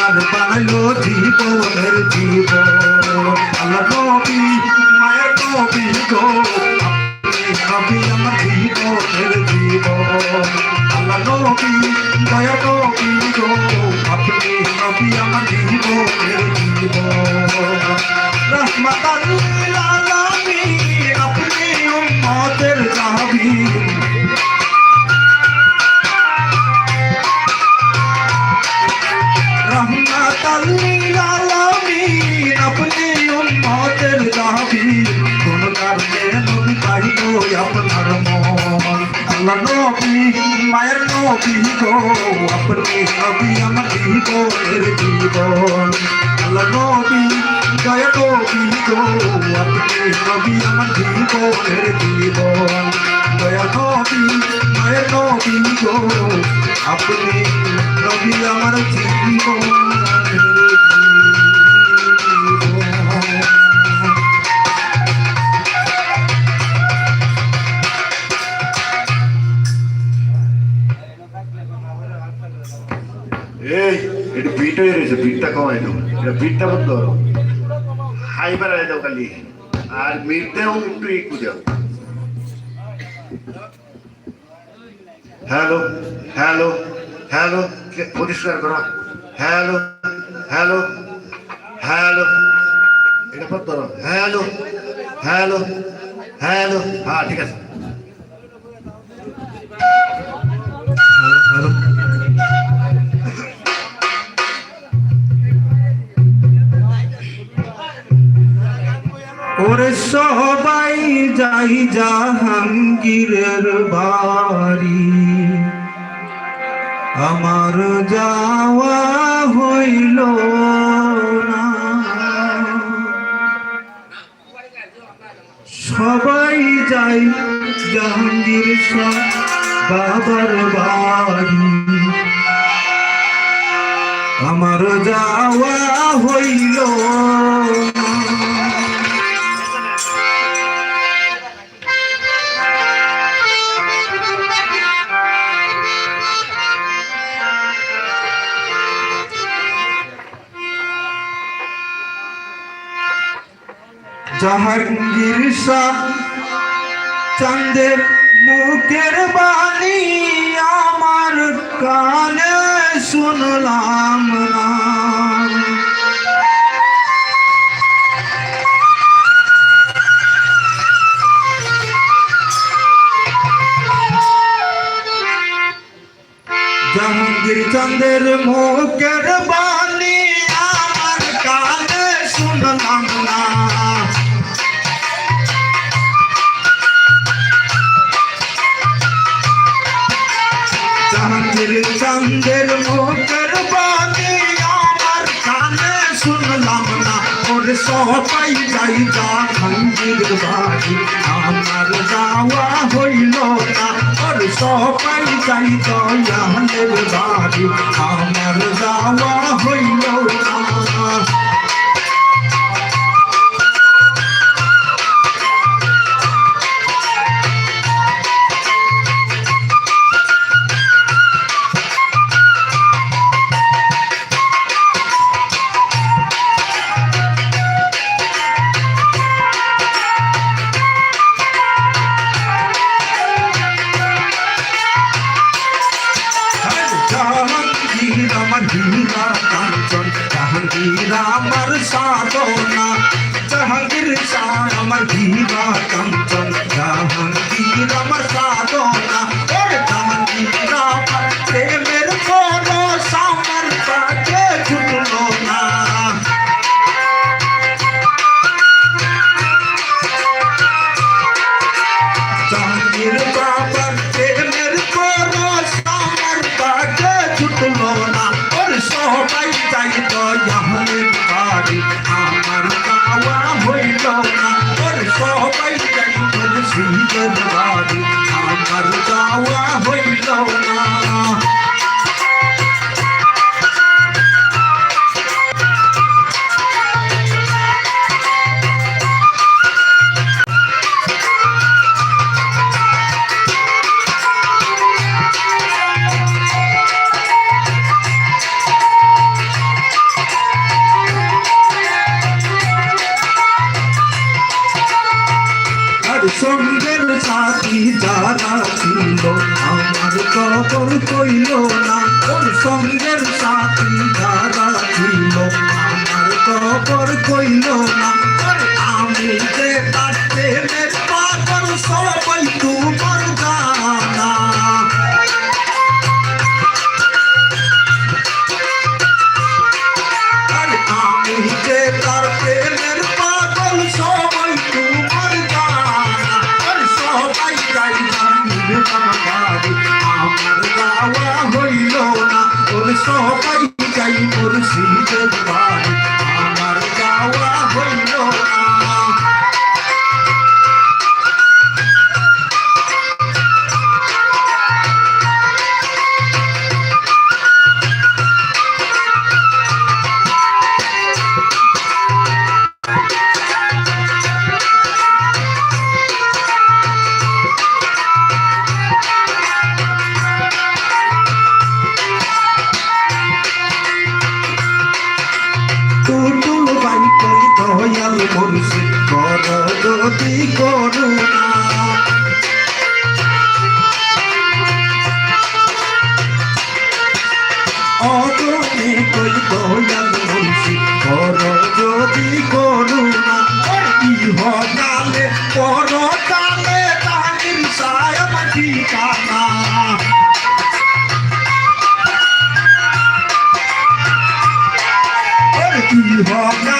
আপনার পালো জীবনের জীবন। আল্লাহ নবী, মায়ের নবী গো নবী আমার জীবনের জীব আল্লাহ নবী দয়া নবী গো, আপনি নবী আমার জীবনের জীব রহমাতাল্লিল পাইল আপনার মন। আল্লাহ নবী, মায়ের নবী গো, আপনি নবী আমার জীবনের জীবন। আল্লাহ নবী, দয়া নবী গো, আপনি নবী আমার জীবনের জীবন। দয়া নবী, মায়ের নবী গো, আপনি নবী আমার জীবন। এটা হয়ে রয়েছে বিটটা কমাই দাও এটা বিটটা বন্ধ করো হাই দাও খালি। আর মিটটাও একটু একটু দাও। হ্যালো হ্যালো হ্যালো পরিষ্কার করো। Hello hello hello. এটা বন্ধ করো হ্যালো হ্যালো হ্যালো। হ্যাঁ ঠিক আছে। ওরে সবাই যাই জাহাঙ্গীরের বাড়ি। আমার যাওয়া হইল না। সবাই যাই জাহাঙ্গীর বাবার বাড়ি। আমার যাওয়া হইল জাহাঙ্গীর শাহ চাঁদের মুখের বাণী আমার কানে শুনলাম না। জাহাঙ্গীর চাঁদের মুখের চাঁদের মুখের বাণী আমার কানে শুনলাম না। ওর সবাই যাই জাহাঙ্গীর বাড়ি। আমার যাওয়া হইল না। ওর সবাই যাই দয়ালের বাড়ি। আমার জাহাঙ্গীর আমার সাধনা ওরে জাহাঙ্গীর আমার প্রেমের পরশ আমার আমার গাওয়া হইল না আর সঙ্গের সাথী যারা ছিল, আমার কবর কইল না। ওর সঙ্গের সাথী যারা ছিল, আমার কবর কইল না। আমি যে তার মুর্শিদের বাড়ি মুর্শিদ কর যদি করুণা অগণে কই দয়াল মুর্শিদ কর যদি করুণা ইহকালে, পরকালে তাহির সায়ব ঠিকানা ইহকালে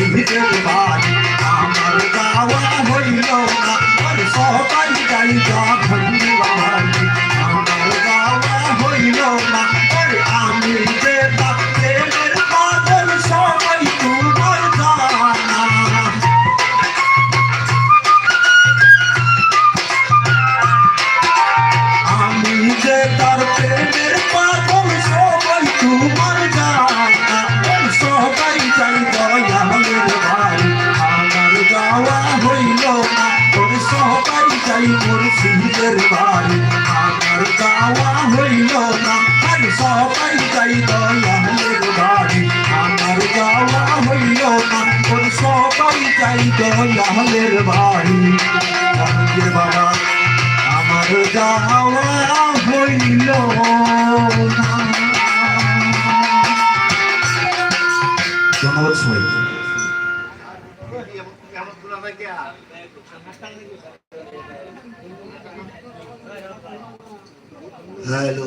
মুর্শিদের বাড়ি আমার গাওয়া হইল না ওর সবাই যাই যখন বাড়ি আমার প্রেমের প্রেমের সবাই চাই দয়ালের বাড়ি আমার যাওয়া হইল না ওর সবাই চাই দয়ালের বাড়ি বাবা আমার যাওয়া হইল ধন্যবাদ সবাই hello.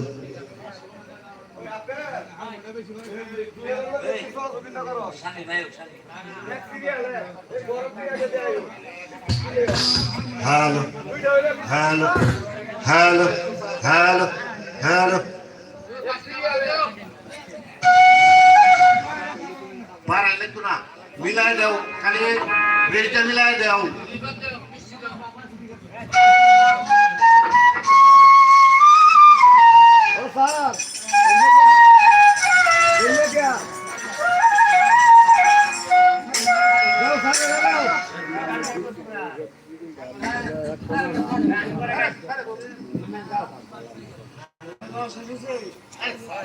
Hello hello hello hello hello. পারাইলে তো না মিলাই দাও খালি ব্রেকটা মিলাই দাও।